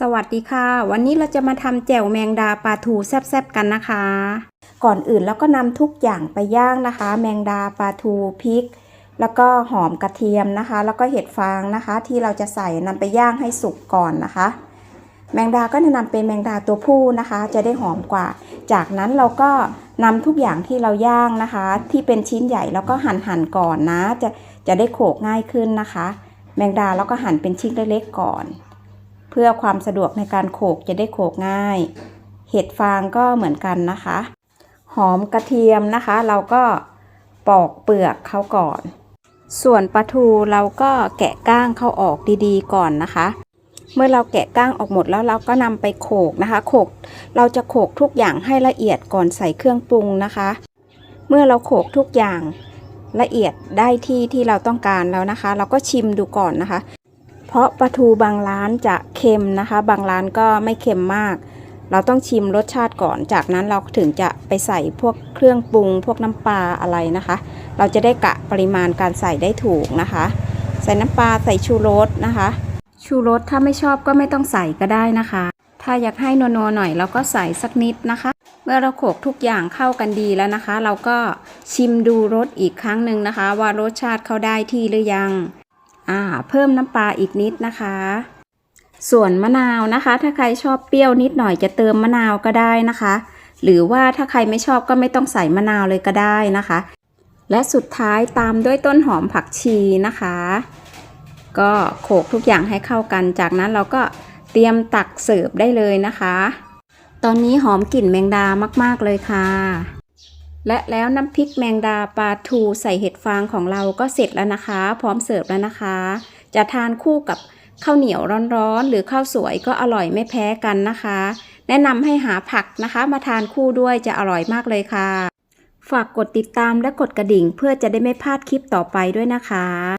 สวัสดีค่ะ วันนี้เราจะมาทำแจ่วแมงดาปลาทูแซ่บๆกันนะคะ ก่อนอื่นเราก็นำทุกอย่างไปย่างนะคะ แมงดาปลาทูพริก แล้วก็หอมกระเทียมนะคะ แล้วก็เห็ดฟางนะคะ ที่เราจะใส่นำไปย่างให้สุกก่อนนะคะ แมงดาก็จะนำเป็นแมงดาตัวผู้นะคะ จะได้หอมกว่า จากนั้นเราก็นำทุกอย่างที่เราย่างนะคะ ที่เป็นชิ้นใหญ่แล้วก็หั่นหั่นก่อนนะ จะจะได้โขกง่ายขึ้นนะคะ แมงดาเราก็หั่นเป็นชิ้นเล็กๆก่อน เพื่อความสะดวกในการโขกจะได้โขกง่าย เห็ดฟางก็เหมือนกันนะคะ หอมกระเทียมนะคะ เราก็ปอกเปลือกเขาก่อน ส่วนปลาทูเราก็แกะก้างเขาออกดีๆ ก่อนนะคะ เมื่อเราแกะก้างออกหมดแล้วเราก็นำไปโขกนะคะ โขกเราจะโขกทุกอย่างให้ละเอียดก่อนใส่เครื่องปรุงนะคะ เมื่อเราโขกทุกอย่างละเอียดได้ที่ที่เราต้องการแล้วนะคะ เราก็ชิมดูก่อนนะคะ เพราะปลาทูบางร้านจะเค็มนะคะ บางร้านก็ไม่เค็มมาก เราต้องชิมรสชาติก่อน จากนั้นเราถึงจะไปใส่พวกเครื่องปรุง พวกน้ำปลาอะไรนะคะ เราจะได้กะปริมาณการใส่ได้ถูกนะคะ ใส่น้ำปลาใส่ชูรสนะคะ ชูรสถ้าไม่ชอบก็ไม่ต้องใส่ก็ได้นะคะ ถ้าอยากให้นัวๆหน่อยเราก็ใส่สักนิดนะคะ เมื่อเราโขกทุกอย่างเข้ากันดีแล้วนะคะ เราก็ชิมดูรสอีกครั้งหนึ่งนะคะ ว่ารสชาติเข้าได้ที่หรือยัง อ่าเพิ่มน้ำปลาอีกนิดนะคะ ส่วนมะนาวนะคะ ถ้าใครชอบเปรี้ยวนิดหน่อยจะเติมมะนาวก็ได้นะคะ หรือว่าถ้าใครไม่ชอบก็ไม่ต้องใส่มะนาวเลยก็ได้นะคะ และสุดท้ายตามด้วยต้นหอมผักชีนะคะ ก็โขลกทุกอย่างให้เข้ากัน จากนั้นเราก็เตรียมตักเสิร์ฟได้เลยนะคะ ตอนนี้หอมกลิ่นแมงดามาก ๆ เลยค่ะ และแล้วน้ำพริกแมงดาปลาทูใส่เห็ดฟางของเราก็เสร็จแล้วนะคะ พร้อมเสิร์ฟแล้วนะคะ จะทานคู่กับข้าวเหนียวร้อนๆ หรือข้าวสวยก็อร่อยไม่แพ้กันนะคะ แนะนำให้หาผักนะคะ มาทานคู่ด้วยจะอร่อยมากเลยค่ะ ฝากกดติดตามและกดกระดิ่งเพื่อจะได้ไม่พลาดคลิปต่อไปด้วยนะคะ